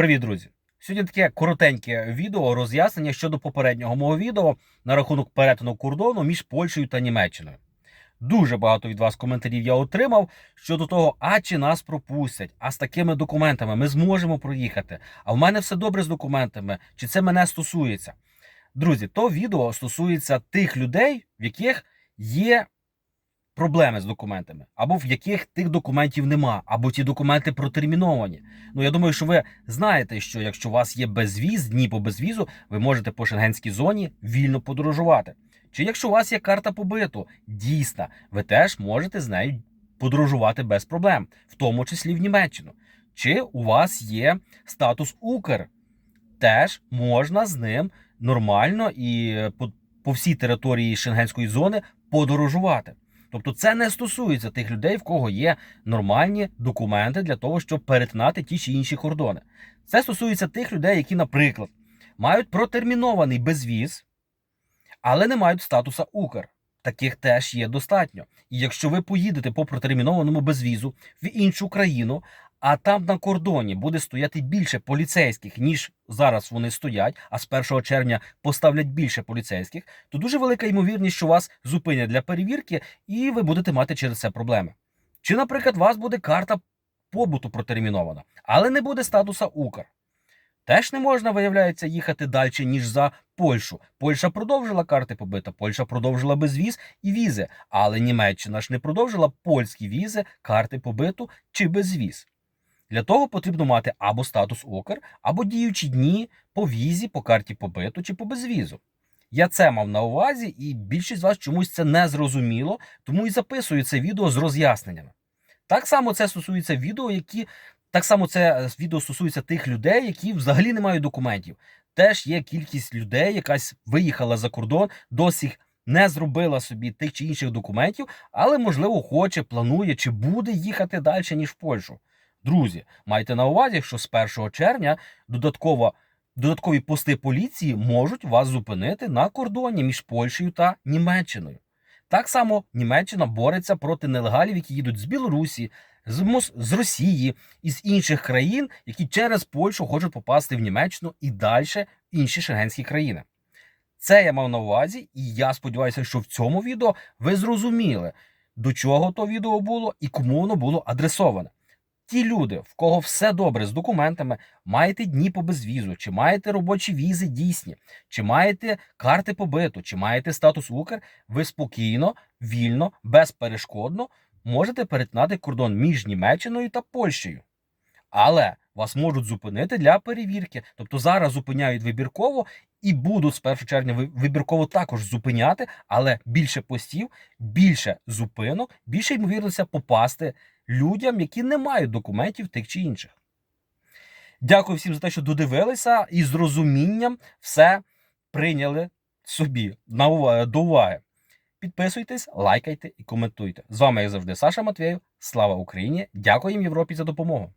Привіт, друзі! Сьогодні таке коротеньке відео роз'яснення щодо попереднього мого відео на рахунок перетину кордону між Польщею та Німеччиною. Дуже багато від вас коментарів я отримав щодо того, а чи нас пропустять, а з такими документами ми зможемо проїхати. А в мене все добре з документами, чи це мене стосується. Друзі, то відео стосується тих людей, в яких є проблеми з документами, або в яких тих документів нема, або ті документи протерміновані. Ну я думаю, що ви знаєте, що якщо у вас є безвіз, дні по безвізу, ви можете по шенгенській зоні вільно подорожувати. Чи якщо у вас є карта побиту, дійсна, ви теж можете з нею подорожувати без проблем, в тому числі в Німеччину. Чи у вас є статус Укр, теж можна з ним нормально і по, по всій території шенгенської зони подорожувати. Тобто це не стосується тих людей, в кого є нормальні документи для того, щоб перетинати ті чи інші кордони. Це стосується тих людей, які, наприклад, мають протермінований безвіз, але не мають статуса Укр. Таких теж є достатньо. І якщо ви поїдете по протермінованому безвізу в іншу країну, а там на кордоні буде стояти більше поліцейських, ніж зараз вони стоять, а з 1 червня поставлять більше поліцейських, то дуже велика ймовірність, що вас зупинять для перевірки, і ви будете мати через це проблеми. Чи, наприклад, у вас буде карта побуту протермінована, але не буде статуса Укр. Теж не можна, виявляється, їхати далі, ніж за Польщу. Польща продовжила карти побита, Польща продовжила безвіз і візи, але Німеччина ж не продовжила польські візи, карти побиту чи безвіз. Для того потрібно мати або статус Укр, або діючі дні по візі, по карті побиту чи по безвізу. Я це мав на увазі, і більшість з вас чомусь це не зрозуміло, тому і записую це відео з роз'ясненнями. Так само це стосується відео, які так само це е, відео стосується тих людей, які взагалі не мають документів. Теж є кількість людей, якась виїхала за кордон, досі не зробила собі тих чи інших документів, але, можливо, хоче, планує чи буде їхати далі, ніж в Польщу. Друзі, майте на увазі, що з 1 червня додатково, додаткові пости поліції можуть вас зупинити на кордоні між Польщею та Німеччиною. Так само Німеччина бореться проти нелегалів, які їдуть з Білорусі, з, Мос... з Росії і з інших країн, які через Польщу хочуть попасти в Німеччину і далі в інші шенгенські країни. Це я мав на увазі, і я сподіваюся, що в цьому відео ви зрозуміли, до чого то відео було і кому воно було адресоване. Ті люди, в кого все добре з документами, маєте дні по безвізу, чи маєте робочі візи дійсні, чи маєте карти побиту, чи маєте статус Укр, ви спокійно, вільно, безперешкодно можете перетинати кордон між Німеччиною та Польщею. Але вас можуть зупинити для перевірки. Тобто зараз зупиняють вибірково і будуть з 1 червня вибірково також зупиняти, але більше постів, більше зупинок, більше ймовірності попасти людям, які не мають документів тих чи інших. Дякую всім за те, що додивилися і з розумінням все прийняли собі до уваги. Підписуйтесь, лайкайте і коментуйте. З вами, як завжди, Саша Матвєєв. Слава Україні! Дякую Європі за допомогу.